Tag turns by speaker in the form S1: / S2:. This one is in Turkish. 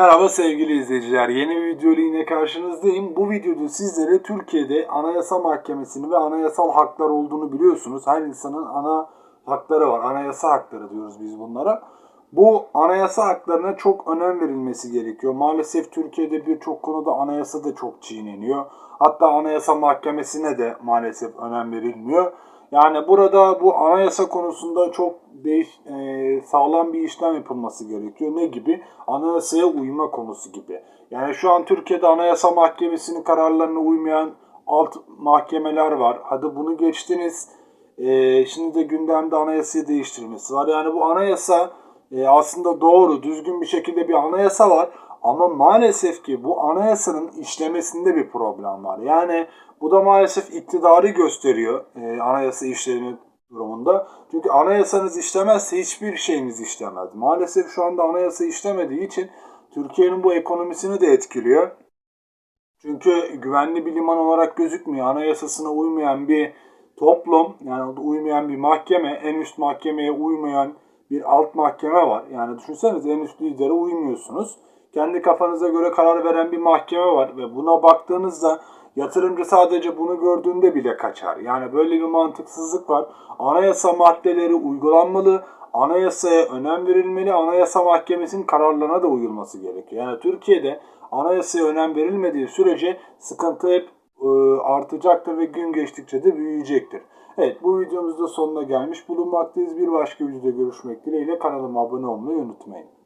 S1: Merhaba sevgili izleyiciler. Yeni bir video ile yine karşınızdayım. Bu videoda sizlere Türkiye'de Anayasa Mahkemesi'ni ve anayasal haklar olduğunu biliyorsunuz. Her insanın ana hakları var. Anayasa hakları diyoruz biz bunlara. Bu anayasa haklarına çok önem verilmesi gerekiyor. Maalesef Türkiye'de birçok konuda anayasa da çok çiğneniyor. Hatta Anayasa Mahkemesi'ne de maalesef önem verilmiyor. Yani burada bu anayasa konusunda çok değiş, e, sağlam bir işlem yapılması gerekiyor. Ne gibi? Anayasaya uyma konusu gibi. Yani şu an Türkiye'de Anayasa Mahkemesi'nin kararlarına uymayan alt mahkemeler var. Hadi bunu geçtiniz. E, şimdi de gündemde anayasayı değiştirmesi var. Yani bu anayasa e, aslında doğru, düzgün bir şekilde bir anayasa var. Ama maalesef ki bu anayasanın işlemesinde bir problem var. Yani bu da maalesef iktidarı gösteriyor e, anayasa işlemi durumunda. Çünkü anayasanız işlemezse hiçbir şeyiniz işlemez. Maalesef şu anda anayasa işlemediği için Türkiye'nin bu ekonomisini de etkiliyor. Çünkü güvenli bir liman olarak gözükmüyor. Anayasasına uymayan bir toplum, yani uymayan bir mahkeme, en üst mahkemeye uymayan bir alt mahkeme var. Yani düşünseniz en üst lidere uymuyorsunuz. Kendi kafanıza göre karar veren bir mahkeme var ve buna baktığınızda yatırımcı sadece bunu gördüğünde bile kaçar. Yani böyle bir mantıksızlık var. Anayasa maddeleri uygulanmalı, anayasaya önem verilmeli, anayasa mahkemesinin kararlarına da uyulması gerekiyor. Yani Türkiye'de anayasaya önem verilmediği sürece sıkıntı hep e, artacaktır ve gün geçtikçe de büyüyecektir. Evet bu videomuzda sonuna gelmiş bulunmaktayız. Bir başka videoda görüşmek dileğiyle kanalıma abone olmayı unutmayın.